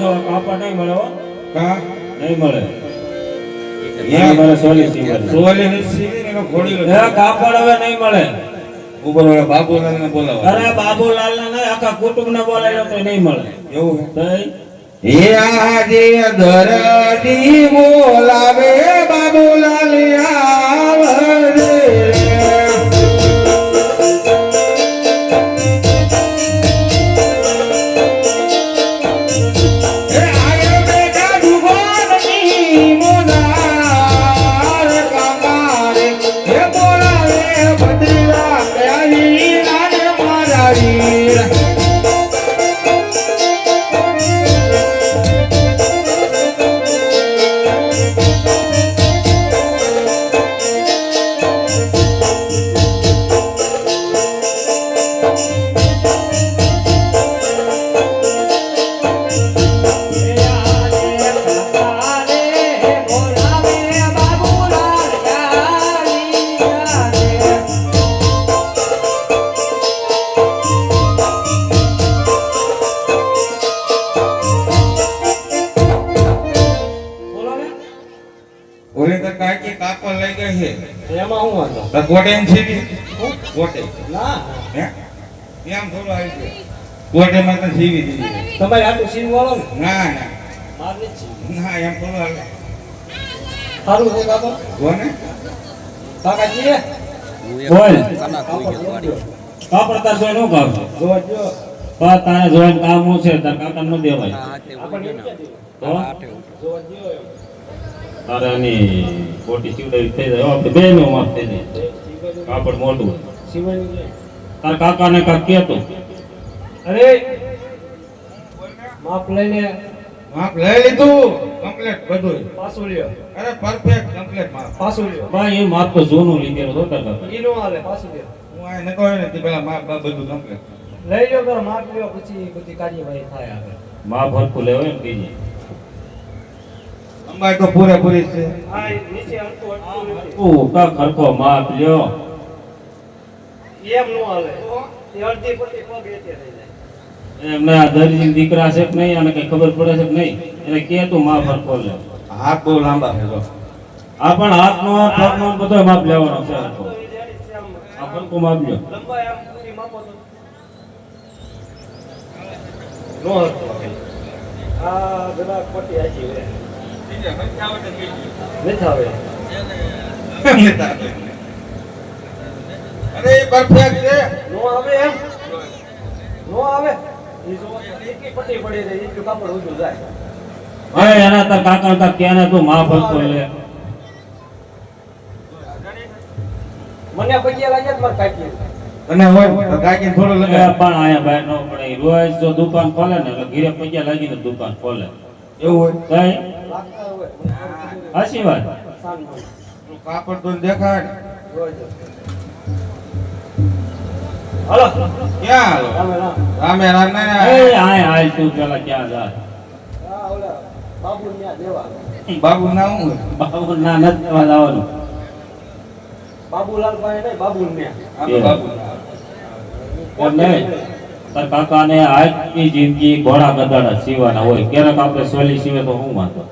છો કાપડ નહીં મળે હો. કા નહીં મળે. કાપડ હવે નહીં ઉપર બાબુલાલ ને બોલાવો. અરે બાબુલાલ ને આખા કુટુંબ ને બોલાવ્યો તો નહીં મળે. એવું હે? આજે દરદી બોલાવે બાબુલાલ કાકી લઈ ગઈ છે એમાં હું વાંધો? તો ગોટે ને સીવી ગોટે. ના. હે? એમ થોડું આવી ગયું. ગોટે માં તો સીવી દીધી. તમારે આટલું સીન વાળો ના? ના મારે ના એમ થોડું આવે સારું છે કાકા કોને? કાકાજી બોલ. કાપડ તાર જોઈ નો કામ? જોજો પા તારે જોઈને કામ હું છે? તાર કાકા નો દેવાય. તો તારે એની ખોટી ચીવડાવી થઈ જાય. આપણે બે નો માફ થઈ જાય. કાપડ મોટું હોય. તાર કાકાને કાક કેતો અરે માપ લઈને માપ લઈ લીધું કમ્પ્લીટ બધું. પાછું લ્યો. અરે પરફેક્ટ કમ્પ્લીટ માપ. પાછું લ્યો. ભાઈ એ માપ તો જૂનું લીધેલું હતો કાકા ઈ નો હાલે પાછું લ્યો. હું આ આવ્યો ને તે પેલા બધું કમ્પ્લીટ લઈ લ્યો કરો માફ લ્યો પછી બધી કાર્યવાહી થાય આગળ. માપ હરખું લેવાય ને કીજે અંબાઈ તો પૂરેપૂરી છે. તું હરખો માપ લ્યો. એમ નો હાલે. એ અડધી પટ્ટી પગ એતે થઈ જાય. એમને આ દરજી દીકરા છે કે નહીં અને કઈ ખબર પડે છે કે નહીં? એને કે તું માપ હરખો લે હાથ બહુ લાંબા છે આ પણ હાથનો પગનો બધો માપ લેવાનો છે. હરખો. આ હરખું માપ લ્યો. લંબાઈ આમ પૂરી માપો તો. નો હલતું આ બધા આખી કાકા મને પૈસા લાગ્યા મારે તો કાકીને થોડું પણ આયા બહાર ન ઈ રોજ જો દુકાન ખોલે ને એટલે ઘીરે પૈયા લાગીને દુકાન ખોલે. એવું હોય? કઈ લાગતા વાત. કાપડ તો દેખાડ. રોજ. ક્યાં રામે રામ. ને એ આય. હાલ તું પેલા ક્યાં જા? બાબુ ન્યા દેવા. બાબુ ના હું બાબુ ના નથી દેવા જવાનું. બાબુલાલ ભાઈ નહીં બાબુ ન્યા બાબુ નહીં? તાર કાકાને આજની જિંદગી ઘોડા ગધાડા સીવાના હોય. ક્યારેક આપણે સોલી સીવે તો હું વાંધો?